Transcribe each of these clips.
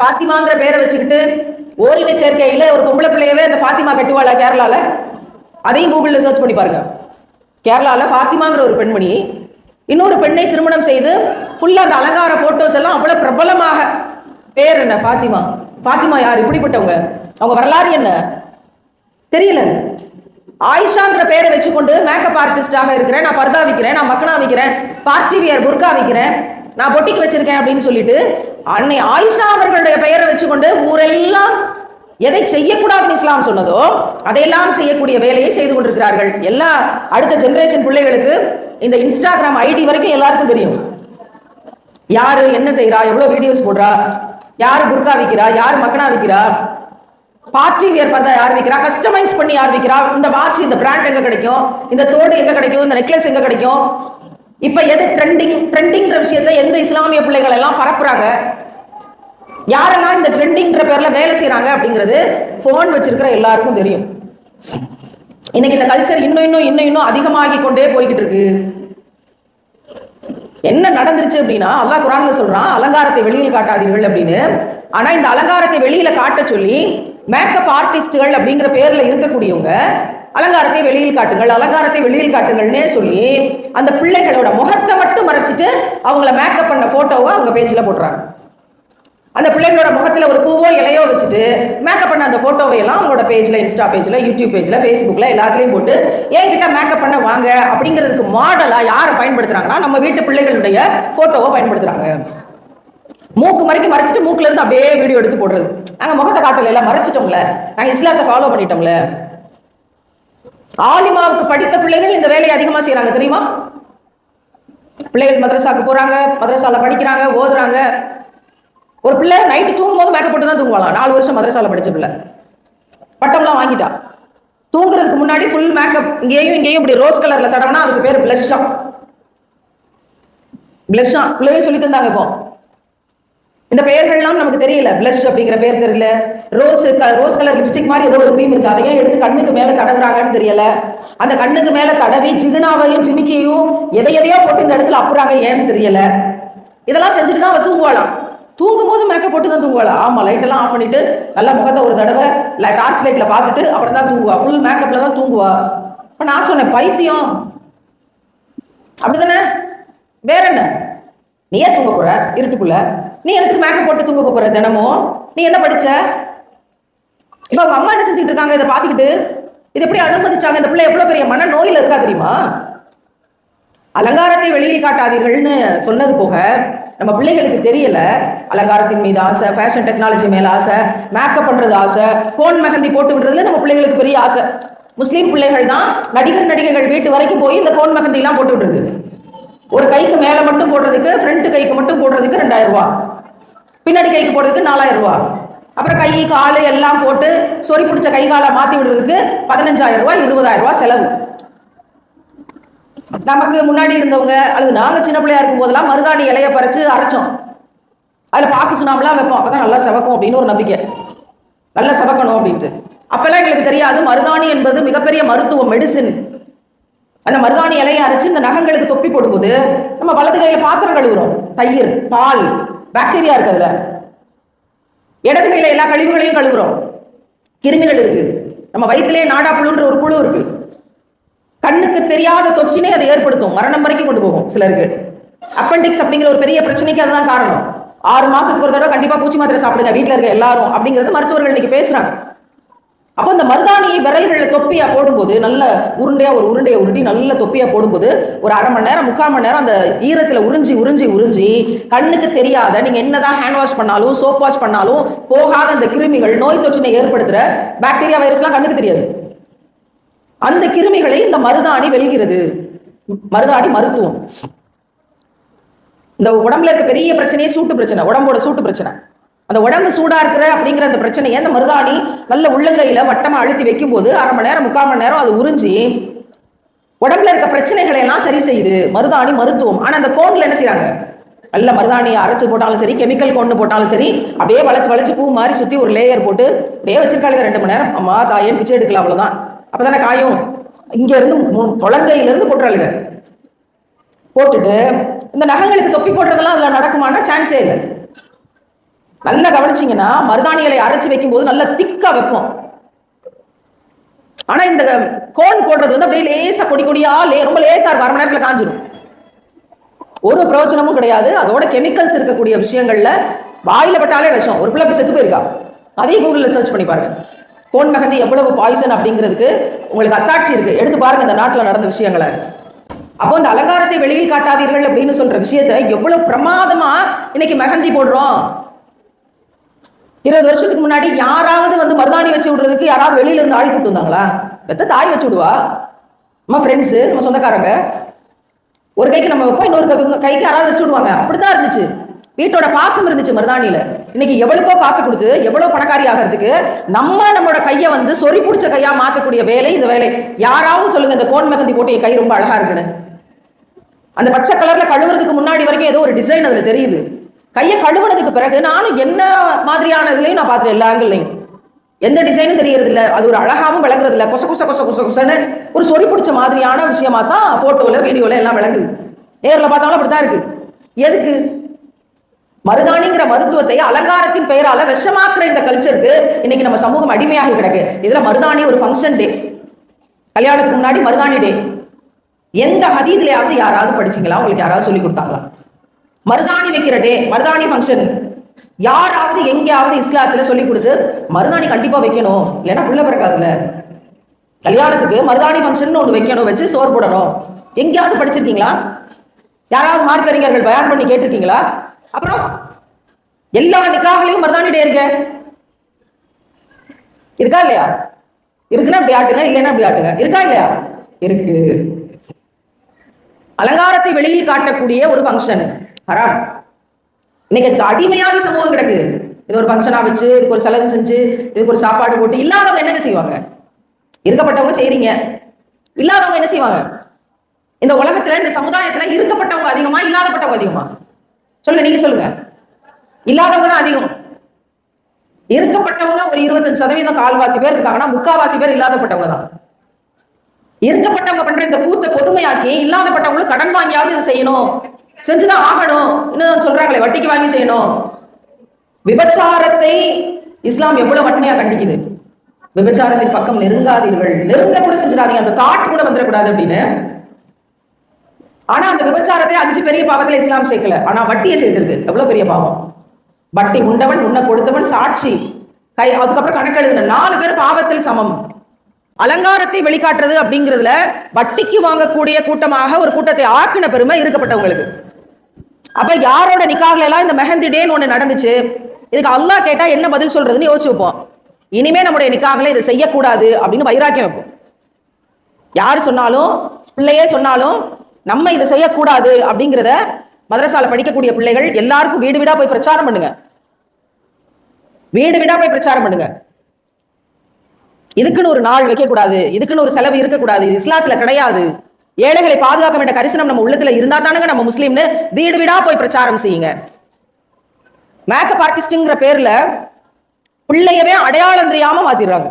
பாத்திமாங்கிற பேரை வச்சுக்கிட்டு ஓரின சேர்க்கையில ஒரு பொம்பளை பிள்ளையவே அந்த ஃபாத்திமா கட்டுவாளா கேரளால? அதையும் கூகுளில் சர்ச் பண்ணி பாருங்க. கேரளால ஃபாத்திமாங்கிற ஒரு பெண்மணி இன்னொரு பெண்ணை திருமணம் செய்து ஃபுல்லாக அந்த அலங்கார ஃபோட்டோஸ் எல்லாம் அவ்வளோ பிரபலமாக. பேர் என்ன? ஃபாத்திமா ஃபாத்திமா யார்? இப்படிப்பட்டவங்க. அவங்க வரலாறு என்ன? தெரியல. ஆயிஷாங்கிற பேரை வச்சுக்கொண்டு மேக்கப் ஆர்டிஸ்டாக இருக்கிறேன். நான் ஃபர்தா விற்கிறேன் நான் மக்கனா விற்கிறேன் பார்ட்டி வியர் புர்கா விற்கிறேன் நான் பொட்டிக்கு வச்சிருக்கேன் அப்படின்னு சொல்லிட்டு அன்னை ஆயிஷா அவர்களுடைய பெயரை வச்சுக்கொண்டு ஊரெல்லாம் எதை செய்யக்கூடாதுன்னு இஸ்லாம் சொன்னதோ அதையெல்லாம் செய்யக்கூடிய வேலையை செய்து கொண்டிருக்கிறார்கள். எல்லா அடுத்த ஜெனரேஷன் பிள்ளைகளுக்கு இந்த இன்ஸ்டாகிராம் ஐடி வரைக்கும் எல்லாருக்கும் தெரியும். யாரு என்ன செய்யறா எவ்வளவு வீடியோஸ் போடுறா யார் புர்கா விற்கிறா யார் மக்கனா விற்கிறா பார்ட்டி வியர் ஃபர்தா யார் விற்கிறா கஸ்டமைஸ் பண்ணி யார் விற்கிறா இந்த வாட்ச் இந்த பிராண்ட் எங்க கிடைக்கும் இந்த தோடு எங்க கிடைக்கும் இந்த நெக்லஸ் எங்க கிடைக்கும் இப்ப எது ட்ரெண்டிங் ட்ரெண்டிங்கிற விஷயத்தை எந்த இஸ்லாமிய பிள்ளைகள் எல்லாம் பரப்புறாங்க? யாரெல்லாம் இந்த ட்ரெண்டிங்கிற பேர்ல வேலை செய்யறாங்க அப்படிங்கிறது ஃபோன் வச்சிருக்கிற எல்லாருக்கும் தெரியும். இன்னைக்கு இந்த கல்ச்சர் இன்னும் இன்னும் இன்னும் இன்னும் அதிகமாகி கொண்டே போய்கிட்டு இருக்கு. என்ன நடந்துருச்சு அப்படின்னா அல்லாஹ் குரான்ல சொல்றான் அலங்காரத்தை வெளியில் காட்டாதீர்கள் அப்படின்னு. ஆனா இந்த அலங்காரத்தை வெளியில காட்ட சொல்லி மேக்கப் ஆர்டிஸ்டுகள் அப்படிங்கிற பேர்ல இருக்கக்கூடியவங்க அலங்காரத்தை வெளியில் காட்டுங்கள் அலங்காரத்தை வெளியில் காட்டுங்கள்னே சொல்லி அந்த பிள்ளைகளோட முகத்தை மட்டும் மறைச்சிட்டு அவங்கள மேக்கப் பண்ண போட்டோவை அவங்க பேஜில் போடுறாங்க. அந்த பிள்ளைங்களோட முகத்தில் ஒரு பூவோ இலையோ வச்சுட்டு மேக்கப் பண்ண அந்த ஃபோட்டோவை எல்லாம் அவங்களோட பேஜில் இன்ஸ்டா பேஜில் யூடியூப் பேஜில் ஃபேஸ்புக்கில் எல்லாத்துலேயும் போட்டு என்கிட்ட மேக்கப் பண்ண வாங்க அப்படிங்கிறதுக்கு மாடலாக யாரை பயன்படுத்துகிறாங்கன்னா நம்ம வீட்டு பிள்ளைகளுடைய ஃபோட்டோவை பயன்படுத்துகிறாங்க மூக்கு மறைக்க மறைச்சிட்டு மூக்குலேருந்து அப்படியே வீடியோ எடுத்து போடுறது. நாங்கள் முகத்தை காட்டல எல்லாம் மறைச்சிட்டோம்ல. நாங்கள் இஸ்லாத்தை ஃபாலோ பண்ணிட்டோம்ல. ஆலிமாவுக்கு படித்த பிள்ளைகள் இந்த வேலையை அதிகமாக செய்கிறாங்க தெரியுமா? பிள்ளைகள் மதரசாக்கு போகிறாங்க மதரசாவில் படிக்கிறாங்க ஓதுறாங்க. ஒரு பிள்ளை நைட்டு தூங்கும் போது மேக்கப் போட்டு தான் தூங்குவாளாம். நாலு வருஷம் மதரசாவில் படித்த பிள்ளை. பட்டம்லாம் வாங்கிட்டா. தூங்குறதுக்கு முன்னாடி ஃபுல் மேக்கப் இங்கேயும் இங்கேயும் இப்படி ரோஸ் கலரில் தடவினா அதுக்கு பேர் பிளஷ்ஷா பிளஷ்ஷா பிள்ளைகள் சொல்லி தந்தாங்க இப்போ. இந்த பெயர்கள்லாம் நமக்கு தெரியல. பிளஷ் அப்படிங்கிற பேர் தெரியல. ரோஸ் ரோஸ் கலர் லிப்ஸ்டிக் மாதிரி ஏதோ ஒரு க்ரீம் இருக்கு. அதையும் எடுத்து கண்ணுக்கு மேல தடவுறாங்கன்னு தெரியல. அந்த கண்ணுக்கு மேல தடவி ஜிகுனாவையும் ஜிமிக்கியும் எதை எதையோ போட்டு இந்த இடத்துல அப்புறாங்க ஏன்னு தெரியல. இதெல்லாம் செஞ்சுட்டு தான் அவ தூங்குவாளாம். தூங்கும் போது மேக்கப் போட்டு தான் தூங்குவாளா? ஆமா லைட் எல்லாம் ஆஃப் பண்ணிட்டு நல்லா முகத்தை ஒரு தடவை டார்ச் லைட்ல பார்த்துட்டு அப்புறம் தான் தூங்குவா. ஃபுல் மேக்கப்ல தான் தூங்குவா. இப்ப நான் சொன்னேன் பைத்தியம். அப்படிதானே வேற என்ன? நீ தூங்க போற? இருட்டுக்குள்ள. நீ எனக்கு மேக்கப் போட்டு தூங்க போற தினமும் நீ என்ன படிச்ச? இப்ப அவங்க அம்மா என்ன செஞ்சுட்டு இருக்காங்க? இதை பாத்துக்கிட்டு இது எப்படி அனுமதிச்சாங்க? இந்த பிள்ளை எவ்வளவு பெரிய மன நோயில இருக்கா தெரியுமா? அலங்காரத்தை வெளியில் காட்டாதீர்கள்னு சொன்னது போக நம்ம பிள்ளைகளுக்கு தெரியல. அலங்காரத்தின் மீது ஆசை ஃபேஷன் டெக்னாலஜி மேல ஆசை மேக்கப் பண்றது ஆசை கோன் மெஹந்தி போட்டு விடுறதுல நம்ம பிள்ளைகளுக்கு பெரிய ஆசை. முஸ்லீம் பிள்ளைகள் தான் நடிகர் நடிகைகள் வீட்டு வரைக்கும் போய் இந்த கோன் மெஹந்தி எல்லாம் போட்டு விடுறது. ஒரு கைக்கு மேல மட்டும் போடுறதுக்கு ஃப்ரண்ட் கைக்கு மட்டும் போடுறதுக்கு ரெண்டாயிரம் ரூபாய். பின்னாடி கைக்கு போடுறதுக்கு நாலாயிரம் ரூபா. அப்புறம் கை கால் எல்லாம் போட்டு சொறி பிடிச்ச கை காலை மாத்தி விடுறதுக்கு பதினஞ்சாயிரம் ரூபாய் இருபதாயிரம் ரூபாய் செலவு. நமக்கு முன்னாடி இருந்தவங்க அல்லது நாங்க சின்ன பிள்ளையா இருக்கும் போதெல்லாம் மருதாணி இலைய பறிச்சு அரைச்சோம். அதுல பாக்கு சுண்ணாம்பெல்லாம் வைப்போம். அப்பதான் நல்லா செவக்கும் அப்படின்னு ஒரு நம்பிக்கை. நல்லா செவக்கணும் அப்படின்ட்டு. அப்பெல்லாம் எங்களுக்கு தெரியாது மருதாணி என்பது மிகப்பெரிய மருத்துவ மெடிசின். அந்த மருதாணி இலையை அரைச்சு இந்த நகங்களுக்கு தொப்பி போடும்போது நம்ம வலது கையில பாத்திரம் கழுவுறோம். தயிர் பால் பாக்டீரியா இருக்கு அதுல இடது கையில எல்லா கழிவுகளையும் கழுவுறோம். கிருமிகள் இருக்கு. நம்ம வயிற்றுலேயே நாடா புழுன்ற ஒரு புழு இருக்கு. கண்ணுக்கு தெரியாத தொச்சினே அதை ஏற்படுத்தும். மரணம் வரைக்கும் கொண்டு போகும் சிலருக்கு. அப்பெண்டிக்ஸ் அப்படிங்கிற ஒரு பெரிய பிரச்சனைக்கு அதுதான் காரணம். ஆறு மாசத்துக்கு ஒரு தடவை கண்டிப்பா பூச்சி மாத்திரை சாப்பிடுங்க. வீட்டில் இருக்க எல்லாரும் அப்படிங்கிறது மருத்துவர்கள் இன்னைக்கு பேசுறாங்க. அப்போ இந்த மருதாணியை விரல்களில் தொப்பியா போடும்போது நல்ல உருண்டையா ஒரு உருண்டையை உருட்டி நல்ல தொப்பியா போடும்போது ஒரு அரை மணி நேரம் முக்கால் மணி நேரம் அந்த ஈரத்துல உறிஞ்சி உறிஞ்சி உறிஞ்சி கண்ணுக்கு தெரியாத நீங்க என்னதான் ஹேண்ட் வாஷ் பண்ணாலும் சோப் வாஷ் பண்ணாலும் போகாத அந்த கிருமிகள் நோய் தொற்றினை ஏற்படுத்துற பாக்டீரியா வைரஸ்லாம் கண்ணுக்கு தெரியாது. அந்த கிருமிகளை இந்த மருதாணி வெல்கிறது. மருதாணி மருத்துவம். இந்த உடம்புல இருக்க பெரிய பிரச்சனையே சூட்டு பிரச்சனை உடம்போட சூட்டு பிரச்சனை. அந்த உடம்பு சூடா இருக்கிற அப்படிங்கிற அந்த பிரச்சனையை அந்த மருதாணி நல்ல உள்ளங்கையில வட்டமா அழுத்தி வைக்கும் போது அரை மணி நேரம் முக்கால் மணி நேரம் அது உறிஞ்சி உடம்புல இருக்க பிரச்சனைகளை எல்லாம் சரி செய்யுது. மருதாணி மருத்துவம். ஆனா அந்த கோன்ல என்ன செய்யறாங்க நல்ல மருதாணியை அரைச்சு போட்டாலும் சரி கெமிக்கல் கொண்டு போட்டாலும் சரி அப்படியே வளைச்சு வளைச்சு பூ மாதிரி சுத்தி ஒரு லேயர் போட்டு அப்படியே வச்சிருக்காளுங்க ரெண்டு மணி நேரம். அம்மா தாயேன்னு பிச்சை எடுக்கலாம் அவ்வளவுதான். அப்பதானே காயும்? இங்க இருந்து மு- இருந்து போட்டுறாளுங்க. போட்டுட்டு இந்த நகங்களுக்கு தொப்பி போடுறதெல்லாம் அதுல நடக்குமானா சான்ஸே இல்லை. நல்லா கவனிச்சிங்கன்னா மருதாணிகளை அரைச்சி வைக்கும்போது நல்லா திக்கா வைப்போம். ஆனா இந்த கோன் போடுறது வந்து அப்படியே லேசா கொடி கொடியா லே ரொம்ப லேசா இருக்கும். அரை மணி நேரத்துல காஞ்சிடும் ஒரு பிரயோஜனமும் கிடையாது. அதோட கெமிக்கல்ஸ் இருக்கக்கூடிய விஷயங்கள்ல வாயில பட்டாலே விஷம். ஒரு பிள்ளை செத்து போயிருக்கா? அதையும் கூகுளில் சர்ச் பண்ணி பாருங்க. கோன் மெகந்தி எவ்வளவு பாய்சன் அப்படிங்கிறதுக்கு உங்களுக்கு அத்தாட்சி இருக்கு. எடுத்து பாருங்க இந்த நாட்டில் நடந்த விஷயங்களை. அப்போ இந்த அலங்காரத்தை வெளியில் காட்டாதீர்கள் அப்படின்னு சொல்ற விஷயத்தை எவ்வளவு பிரமாதமா இன்னைக்கு மெஹந்தி போடுறோம். இருபது வருஷத்துக்கு முன்னாடி யாராவது வந்து மருதாணி வச்சு விடுறதுக்கு யாராவது வெளியில இருந்து ஆள் கூட்டு வந்தாங்களா? பெத்த தாய் வச்சு விடுவா? நம்ம ஃப்ரெண்ட்ஸு நம்ம சொந்தக்காரங்க. ஒரு கைக்கு நம்ம வைப்போம் இன்னொரு கை- கைக்கு யாராவது வச்சு விடுவாங்க. அப்படித்தான் இருந்துச்சு. வீட்டோட பாசம் இருந்துச்சு மருதாணியில. இன்னைக்கு எவ்வளவுக்கோ காசு கொடுத்து எவ்வளவு பணக்காரி ஆகிறதுக்கு நம்ம நம்மளோட கையை வந்து சொறி பிடிச்ச கையா மாத்தக்கூடிய வேலை இந்த வேலை. யாராவது சொல்லுங்க இந்த கோன் மெகந்தி போட்டு என் கை ரொம்ப அழகா இருக்குன்னு. அந்த பச்சை கலர்ல கழுவுறதுக்கு முன்னாடி வரைக்கும் ஏதோ ஒரு டிசைன் அதுல தெரியுது. கையை கழுவுனதுக்கு பிறகு நானும் என்ன மாதிரியான இதுலையும் நான் பார்த்துட்டேன் எல்லா ஆங்கிள்லையும் எந்த டிசைனும் தெரியறது இல்லை அது ஒரு அழகாகவும் விளங்குறது இல்லை கொச கொச கொச கொச கொசன்னு ஒரு சொறி பிடிச்ச மாதிரியான விஷயமா தான் போட்டோல வீடியோல எல்லாம் விளங்குது. நேரில் பார்த்தாலும் அப்படிதான் இருக்கு. எதுக்கு? மருதாணிங்கிற மருத்துவத்தை அலங்காரத்தின் பெயரால விஷமாக்குற இந்த கல்ச்சருக்கு இன்னைக்கு நம்ம சமூகம் அடிமையாகி கிடக்கு. இதுல மருதாணி ஒரு ஃபங்க்ஷன் டே கல்யாணத்துக்கு முன்னாடி மருதாணி டே எந்த ஹதீதுலையாவது யாராவது படிச்சீங்களா? உங்களுக்கு யாராவது சொல்லி கொடுத்தாங்களா? மருதாணி வைக்கிற டே மருதாணி ஃபங்க்ஷன் யாராவது எங்கேயாவது இஸ்லாத்துல சொல்லி கொடுத்து மருதாணி கண்டிப்பா வைக்கணும். இல்லைன்னா புள்ள பிறக்காதுல்ல. கல்யாணத்துக்கு மருதாணி ஃபங்க்ஷன் ஒன்று வைக்கணும் வச்சு சோறு போடணும். எங்கேயாவது படிச்சிருக்கீங்களா? யாராவது மார்க்கறிஞர்கள் பயான் பண்ணி கேட்டிருக்கீங்களா? அப்புறம் எல்லா நிக்காகலையும் மருதாணி டே இருக்க. இருக்கா இல்லையா? இருக்குன்னா அப்படி ஆட்டுங்க இல்லைன்னா அப்படி ஆட்டுங்க. இருக்கா இல்லையா? இருக்கு. அலங்காரத்தை வெளியில் காட்டக்கூடிய ஒரு ஃபங்க்ஷன் ஹராம். இன்னைக்கு அடிமையான அடிமையாகி சமூகம் கிடக்கு. இது ஒரு ஃபங்க்ஷனா வச்சு இதுக்கு ஒரு செலவு செஞ்சு இதுக்கு ஒரு சாப்பாடு போட்டு இல்லாதவங்க என்னங்க செய்வாங்க? இருக்கப்பட்டவங்க செய்றீங்க. இல்லாதவங்க என்ன செய்வாங்க? இந்த உலகத்துல இந்த சமுதாயத்துல இருக்கப்பட்டவங்க அதிகமா இல்லாதப்பட்டவங்க அதிகமா? சொல்லுங்க நீங்க சொல்லுங்க. இல்லாதவங்க தான் அதிகம். இருக்கப்பட்டவங்க ஒரு இருபத்தஞ்சு சதவீதம் கால்வாசி பேர் இருக்காங்கன்னா முக்காவாசி பேர் இல்லாதப்பட்டவங்க தான். இருக்கப்பட்டவங்க பண்ற இந்த கூத்தை பொதுமையாக்கி இல்லாதப்பட்டவங்களும் கடன் வாங்கியாவது இதை செய்யணும். செஞ்சுதான் ஆகணும். இன்னும் சொல்றாங்களே வட்டிக்கு வாங்கி செய்யணும். விபச்சாரத்தை இஸ்லாம் எவ்வளவு வன்மையா கண்டிக்குது? விபச்சாரத்தின் பக்கம் நெருங்காதீர்கள். நெருங்க கூட செஞ்சிடாதீங்க. அந்த தாட் கூட வந்துடக்கூடாது அப்படின்னு. ஆனா அந்த விபச்சாரத்தை அஞ்சு பெரிய பாவத்துல இஸ்லாம் சேர்க்கல. ஆனா வட்டியை சேர்த்திருக்கு. எவ்வளவு பெரிய பாவம்? வட்டி உண்டவன் உன்னை கொடுத்தவன் சாட்சி. கை அதுக்கப்புறம் கணக்கு எழுதுன. நாலு பேர் பாவத்தில் சமம். அலங்காரத்தை வெளிக்காட்டுறது அப்படிங்கிறதுல வட்டிக்கு வாங்கக்கூடிய கூட்டமாக ஒரு கூட்டத்தை ஆக்கின பெருமை இருக்கப்பட்டவங்களுக்கு. அப்ப யாரோட நிக்காகல எல்லாம் இந்த மெஹந்தி டேன்னு ஒண்ணு நடந்துச்சு? இதுக்கு அல்லாஹ் கேட்டா என்ன பதில் சொல்றதுன்னு யோசிச்சு வைப்போம். இனிமே நம்முடைய நிக்காகல இதை செய்யக்கூடாது அப்படின்னு வைராக்கியம் வைப்போம். யார் சொன்னாலும் பிள்ளையே சொன்னாலும் நம்ம இதை செய்யக்கூடாது அப்படிங்கிறத மதரசால படிக்கக்கூடிய பிள்ளைகள் எல்லாருக்கும் வீடு வீடா போய் பிரச்சாரம் பண்ணுங்க. வீடு வீடா போய் பிரச்சாரம் பண்ணுங்க. இதுக்குன்னு ஒரு நாள் வைக்கக்கூடாது. இதுக்குன்னு ஒரு செலவு இருக்கக்கூடாது. இஸ்லாத்துல கிடையாது. ஏழைகளை பாதுகாக்க வேண்டிய கரிசனம் நம்ம உள்ளத்துல இருந்தா தானுங்க நம்ம முஸ்லீம்னு வீடு வீடா போய் பிரச்சாரம் செய்யுங்க. மேக்கப் ஆர்டிஸ்ட்ங்கிற பேர்ல பிள்ளையவே அடையாளம் தெரியாம மாத்திடுறாங்க.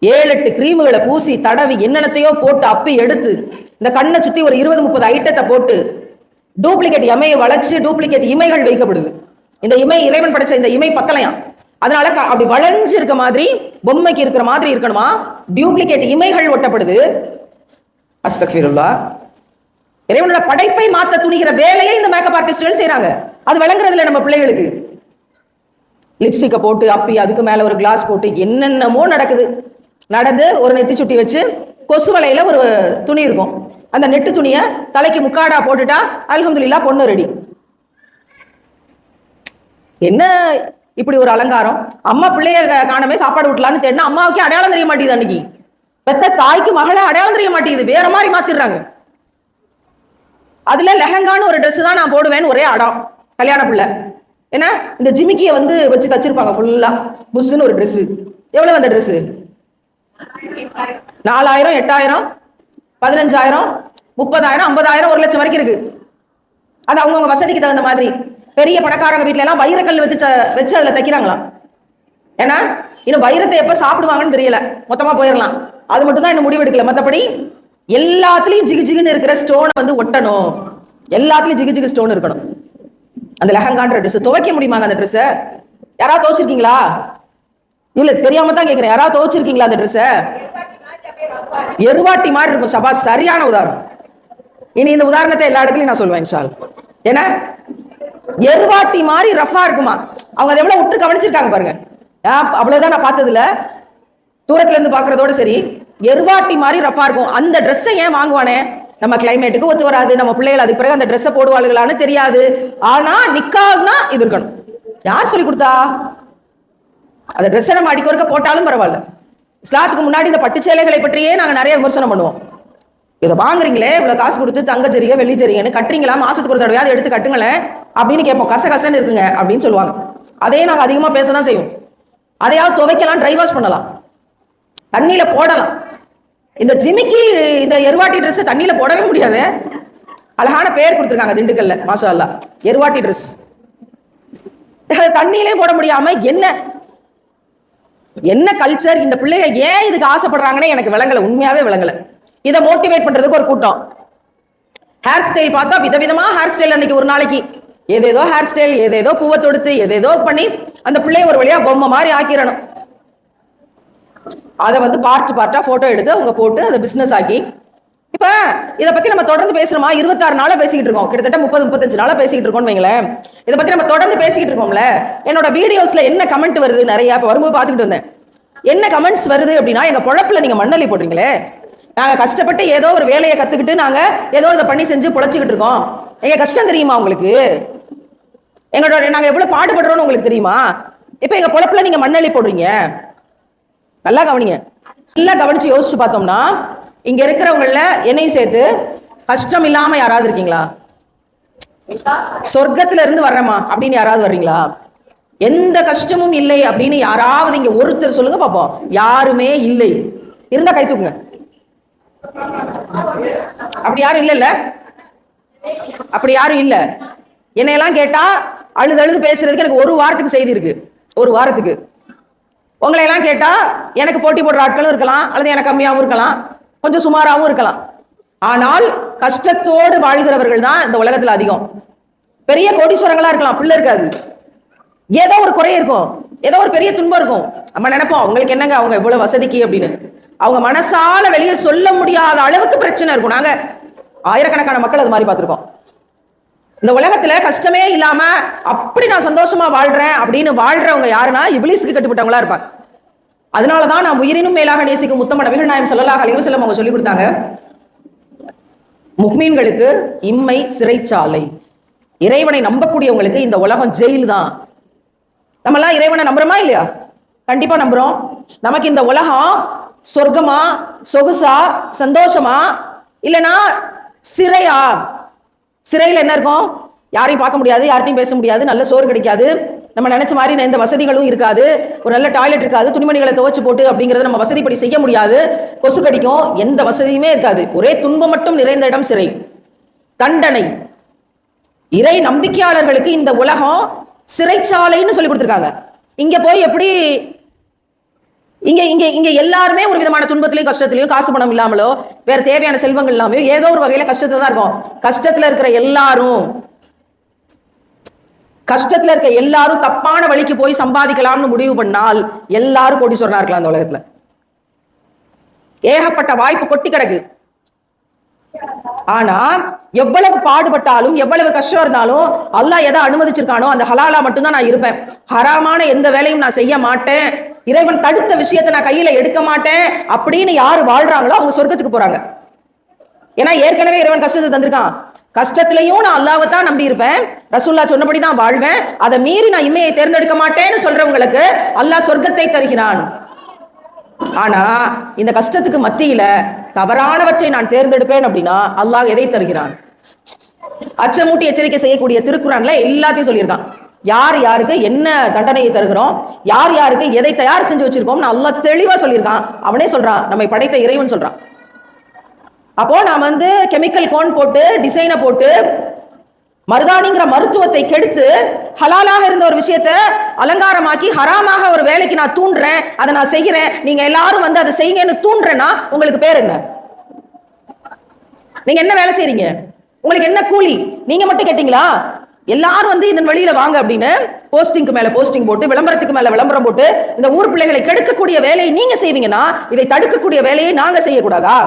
ஏழு எட்டு கிரீமுகளை பூசி தடவி என்னென்னத்தையோ போட்டு அப்பி எடுத்து இந்த கண்ணை சுத்தி ஒரு இருபது முப்பது ஐட்டத்தை போட்டு டூப்ளிகேட் இமையை வளைச்சு டூப்ளிகேட் இமைகள் வைக்கப்படுது. இந்த இமை இறைவன் படைச்ச இந்த இமை பத்தலையாம். அதனால க- அப்படி வளைஞ்சு இருக்க மாதிரி பொம்மைக்கு இருக்கிற மாதிரி இருக்கணுமா? டியூப்ளிகேட் இமைகள் ஒட்டப்படுது. அஸ்தக்ஃபிருல்லா. இறைவனோட படைப்பை மாத்த துணிகிற வேலையை இந்த மேக்கப் ஆர்டிஸ்ட்கள் செய்யறாங்க அது விளங்குறதுல நம்ம பிள்ளைகளுக்கு. லிப்ஸ்டிக்கை போட்டு அப்பி அதுக்கு மேல ஒரு கிளாஸ் போட்டு என்னென்னமோ நடக்குது. நடந்து ஒரு நெத்தி சுட்டி வச்சு கொசு வலையில ஒரு துணி இருக்கும். அந்த நெட்டு துணியை தலைக்கு முக்காடா போட்டுட்டா அல்ஹம்துலில்லாஹ் பொண்ணு ரெடி என்ன இப்படி ஒரு அலங்காரம். அம்மா பிள்ளைய காணமே சாப்பாடு விட்டலான்னு தேடினா அம்மாவுக்கே அடையாளம் தெரிய மாட்டேங்குது அன்னைக்கு. பெத்த தாய்க்கு மகளை அடையாளம் தெரிய மாட்டேங்குது. வேற மாதிரி மாத்திடுறாங்க. அதுல லெஹங்கான்னு ஒரு ட்ரெஸ் தான் நான் போடுவேன்னு ஒரே அடம். கல்யாண பிள்ளை. ஏன்னா இந்த ஜிமிக்கியை வந்து வச்சு தச்சிருப்பாங்க ஃபுல்லா புஷ்ஷுன்னு ஒரு ட்ரெஸ் எவ்வளவு அந்த ட்ரெஸ் நாலாயிரம் எட்டாயிரம் பதினஞ்சாயிரம் முப்பதாயிரம் ஐம்பதாயிரம் ஒரு லட்சம் வரைக்கும் இருக்கு. அது அவங்கவுங்க வசதிக்கு தகுந்த மாதிரி. பெரிய பணக்காரங்க வீட்டுல எல்லாம் வைரக்கல் வச்சு வச்சு அதுல தைக்கிறாங்களாம் ஏன்னா இன்னும் வைரத்தை எப்ப சாப்பிடுவாங்கன்னு தெரியல. மொத்தமா போயிடலாம் அது மட்டும் தான் இன்னும் முடிவெடுக்கல. மத்தபடி எல்லாத்துலயும் ஜிகு ஜிகுன்னு இருக்கிற ஸ்டோனை வந்து ஒட்டணும். எல்லாத்துலயும் ஜிகு ஜிகு ஸ்டோன் இருக்கணும். அந்த லெஹங்கான்ற ட்ரெஸ் துவைக்க முடியுமாங்க அந்த ட்ரெஸ்ஸை யாராவது துவைச்சிருக்கீங்களா? இல்ல தெரியாம தான் கேக்குறேன். யாராவது துவைச்சிருக்கீங்களா அந்த ட்ரெஸ்ஸை எருவாட்டி மாதிரி இருக்கும். சபா சரியான உதாரணம். இனி இந்த உதாரணத்தை எல்லா இடத்துலயும் நான் சொல்லுவேன் இன்ஷால் ஏன்னா எருவாட்டி மாதிரி ரஃபா இருக்குமா? அவங்க அதை எவ்வளவு விட்டு கவனிச்சிருக்காங்க பாருங்க. அவ்வளவுதான் நான் பார்த்தது இல்ல தூரத்துல இருந்து பாக்குறதோட சரி எருவாட்டி மாதிரி ரஃபா இருக்கும். அந்த ட்ரெஸ்ஸை ஏன் வாங்குவானே? நம்ம கிளைமேட்டுக்கு ஒத்து வராது. நம்ம பிள்ளைகள் அதுக்கு பிறகு அந்த ட்ரெஸ்ஸை போடுவாளுகளான்னு தெரியாது. ஆனா நிக்காகுனா இது இருக்கணும். யார் சொல்லி கொடுத்தா? அந்த ட்ரெஸ்ஸை நம்ம அடிக்க ஒருக்க போட்டாலும் பரவாயில்ல. இஸ்லாத்துக்கு முன்னாடி இந்த பட்டு சேலைகளை பற்றியே நாங்க நிறைய விமர்சனம் பண்ணுவோம். இதை வாங்குறீங்களே இவ்வளவு காசு கொடுத்து தங்கச்சரிகை வெள்ளிச்சரிகைன்னு கட்டுறீங்களா? மாசத்துக்கு ஒரு தடவையாவது எடுத்து கட்டுங்களேன் அப்படின்னு கேட்போம். கச கசன்னு இருக்குங்க அப்படின்னு சொல்லுவாங்க. அதே நாங்க அதிகமா பேச தான் செய்வோம். அதையாவது துவைக்கலாம் ட்ரை வாஷ் பண்ணலாம். தண்ணியில போடலாம். இந்த ஜிமிக்கி இந்த எருவாட்டி ட்ரெஸ் தண்ணியில போடவே முடியாது. அழகான பேர் கொடுத்துருக்காங்க திண்டுக்கல்ல மாஷா அல்லா எருவாட்டி ட்ரெஸ் தண்ணியிலே போட முடியாம என்ன என்ன கல்ச்சர் இந்த பிள்ளைங்க ஏன் இதுக்கு ஆசைப்படுறாங்கன்னு எனக்கு விளங்கல உண்மையாவே விளங்கலை. இதை மோட்டிவேட் பண்றதுக்கு ஒரு கூட்டம். ஹேர் ஸ்டைல் பார்த்தா விதவிதமா ஹேர் ஸ்டைல் அன்னைக்கு ஒரு நாளைக்கு. ஏதேதோ ஹேர் ஸ்டைல் ஏதேதோ பூவை தொடுத்து ஏதேதோ பண்ணி அந்த பிள்ளைய ஒரு வழியா பொம்மை மாதிரி ஆக்கிடணும். அதை வந்து பார்ட் பார்ட்டா போட்டோ எடுத்து அவங்க போட்டு அதை பிசினஸ் ஆக்கி. இப்ப இதை பத்தி நம்ம தொடர்ந்து பேசுறோமா? இருபத்தாறு நாளா பேசிக்கிட்டு இருக்கோம். கிட்டத்தட்ட முப்பது முப்பத்தஞ்சு நாளா பேசிக்கிட்டு இருக்கோம்னு வைங்களேன். இதை பத்தி நம்ம தொடர்ந்து பேசிக்கிட்டு இருக்கோம்ல. என்னோட வீடியோஸ்ல என்ன கமெண்ட் வருது நிறைய? இப்ப வரும்போது பாத்துக்கிட்டு வந்தேன். என்ன கமெண்ட்ஸ் வருது அப்படின்னா எங்க பொழப்புல நீங்க மண்ணள்ளி போடுறீங்களே. நாங்கள் கஷ்டப்பட்டு ஏதோ ஒரு வேலையை கற்றுக்கிட்டு நாங்கள் ஏதோ இதை பண்ணி செஞ்சு பொழைச்சிக்கிட்டு இருக்கோம். எங்கள் கஷ்டம் தெரியுமா உங்களுக்கு? எங்களோட நாங்கள் எவ்வளோ பாடுபடுறோம்னு உங்களுக்கு தெரியுமா? இப்போ எங்கள் பொழப்புல நீங்கள் மண்ணள்ளி போடுறீங்க. நல்லா கவனிங்க. நல்லா கவனித்து யோசிச்சு பார்த்தோம்னா இங்கே இருக்கிறவங்கள என்னையும் சேர்த்து கஷ்டம் இல்லாமல் யாராவது இருக்கீங்களா? சொர்க்கத்துல இருந்து வர்றமா அப்படின்னு யாராவது வர்றீங்களா? எந்த கஷ்டமும் இல்லை அப்படின்னு யாராவது இங்க ஒருத்தர் சொல்லுங்க பாப்போம். யாருமே இல்லை. இருந்தா கை தூக்குங்க. அப்படி யாரும் இல்லைல்ல? அப்படி யாரும் இல்ல. என்னையெல்லாம் கேட்டா அழுது அழுது பேசுறதுக்கு எனக்கு ஒரு வாரத்துக்கு செய்தி இருக்கு. ஒரு வாரத்துக்கு. உங்களையெல்லாம் கேட்டால் கேட்டா எனக்கு போட்டி போடுற ஆட்களும் இருக்கலாம் அல்லது எனக்கு கம்மியாகவும் இருக்கலாம் கொஞ்சம் சுமாராகவும் இருக்கலாம். ஆனால் கஷ்டத்தோடு வாழ்கிறவர்கள் தான் இந்த உலகத்துல அதிகம். பெரிய கோடீஸ்வரங்களா இருக்கலாம் பிள்ளை இருக்காது. ஏதோ ஒரு குறை இருக்கும். ஏதோ ஒரு பெரிய துன்பம் இருக்கும். நம்ம நினைப்போம் அவங்களுக்கு என்னங்க அவங்க இவ்வளவு வசதிக்கு? அப்படின்னு. அவங்க மனசால வெளியே சொல்ல முடியாத அளவுக்கு பிரச்சனை இருக்கும். நாங்க ஆயிரக்கணக்கான மக்கள் அது மாதிரி பார்த்துருக்கோம். இந்த உலகத்துல கஷ்டமே இல்லாம அப்படி நான் சந்தோஷமா வாழ்றேன் அப்படின்னு வாழ்றவங்க யாருன்னா இபிலிஸுக்கு கட்டுப்பட்டவங்களா இருப்பாங்க. அதனாலதான் நான் உயிரினும் மேலாக நேசிக்கும் உத்தம நபிகள் நாயம் ஸல்லல்லாஹு அலைஹி செல்லம் அவங்க சொல்லி கொடுத்தாங்க. முக்மீன்களுக்கு இம்மை சிறைச்சாலை. இறைவனை நம்பக்கூடியவங்களுக்கு இந்த உலகம் ஜெயில் தான் நம்மலாம் இறைவனை நம்புறோமா இல்லையா? கண்டிப்பா நம்புறோம். நமக்கு இந்த உலகம் சொர்க்கமா சொகுசா சந்தோஷமா இல்லைனா சிறையா? சிறையில் என்ன இருக்கும்? யாரையும் பார்க்க முடியாது யார்ட்டையும் பேச முடியாது நல்ல சோறு கிடைக்காது. நம்ம நினைச்ச மாதிரி எந்த வசதிகளும் இருக்காது. ஒரு நல்ல டாய்லெட் இருக்காது துணிமணிகளை துவச்சி போட்டு அப்படிங்கறத நம்ம வசதிப்படி செய்ய முடியாது. கொசு கடிக்கும் எந்த வசதியுமே இருக்காது. ஒரே துன்பம் மட்டும் நிறைந்த இடம் சிறை. தண்டனை. இறை நம்பிக்கையாளர்களுக்கு இந்த உலகம் சிறைச்சாலைன்னு சொல்லி கொடுத்துருக்காங்க. இங்க போய் எப்படி இங்க இங்க இங்க எல்லாருமே ஒரு விதமான துன்பத்திலையும் கஷ்டத்திலையும் காசு பணம் இல்லாமலோ வேற தேவையான செல்வங்கள் இல்லாமலோ ஏதோ ஒரு வகையில கஷ்டத்துல தான் இருக்கும். கஷ்டத்துல இருக்கிற எல்லாரும் கஷ்டத்துல இருக்க எல்லாரும் தப்பான வழிக்கு போய் சம்பாதிக்கலாம்னு முடிவு பண்ணால் எல்லாரும் கோடீஸ்வரனா இருக்கலாம் அந்த உலகத்துல. ஏகப்பட்ட வாய்ப்பு கொட்டி கிடக்கு. ஆனா எவ்வளவு பாடுபட்டாலும் எவ்வளவு கஷ்டம் இருந்தாலும் அல்லாஹ் எதை அனுமதிச்சிருக்கானோ அந்த ஹலாலா மட்டும்தான் நான் இருப்பேன். ஹராமான எந்த வேலையும் நான் செய்ய மாட்டேன். இறைவன் தடுத்த விஷயத்தை நான் கையில எடுக்க மாட்டேன். அப்படின்னு யாரு வாழ்றாங்களோ அவங்க சொர்க்கத்துக்கு போறாங்க. ஏன்னா ஏற்கனவே இறைவன் கஷ்டத்தை தந்திருக்கான். கஷ்டத்திலையும் நான் அல்லாவை தான் நம்பி இருப்பேன். ரசூல்லா சொன்னபடி தான் வாழ்வேன். அதை மீறி நான் இம்மையை தேர்ந்தெடுக்க மாட்டேன்னு சொல்றவங்களுக்கு அல்லாஹ் சொர்க்கத்தை தருகிறான். ஆனா இந்த கஷ்டத்துக்கு மத்தியில தவறானவற்றை நான் தேர்ந்தெடுப்பேன் அப்படின்னா அல்லாஹ் எதை தருகிறான்? அச்சமூட்டி எச்சரிக்கை செய்யக்கூடிய திருக்குறான்ல எல்லாத்தையும் சொல்லியிருக்கான். யார் யாருக்கு என்ன தண்டனையை தருகிறோம் யார் யாருக்கு எதை தயார் செஞ்சு வச்சிருக்கோம்னு நல்லா தெளிவா சொல்லியிருக்கான். அவனே சொல்றான் நம்மை படைத்த இறைவன் சொல்றான். அப்போ நான் வந்து கெமிக்கல் கோன் போட்டு டிசைனை போட்டு மருதாணிங்கிற மருத்துவத்தை கெடுத்து ஹலாலாக இருந்த ஒரு விஷயத்த அலங்காரமாக்கி ஹராமாக ஒரு வேலைக்கு நான் தூண்டுறேன் அதை நான் செய்கிறேன். நீங்க எல்லாரும் வந்து அதை செய்யுங்கன்னு தூண்டுறேன்னா உங்களுக்கு பேர் என்ன? நீங்க என்ன வேலை செய்றீங்க? உங்களுக்கு என்ன கூலி? நீங்க மட்டும் கேட்டீங்களா? எல்லாரும் வந்து இதன் வழியில வாங்க அப்படின்னு போஸ்டிங்க்கு மேல போஸ்டிங் போட்டு விளம்பரத்துக்கு மேல விளம்பரம் போட்டு இந்த ஊர் பிள்ளைகளை கெடுக்கக்கூடிய வேலையை நீங்க செய்வீங்கன்னா இதை தடுக்கக்கூடிய வேலையை நாங்க செய்யக்கூடாதா?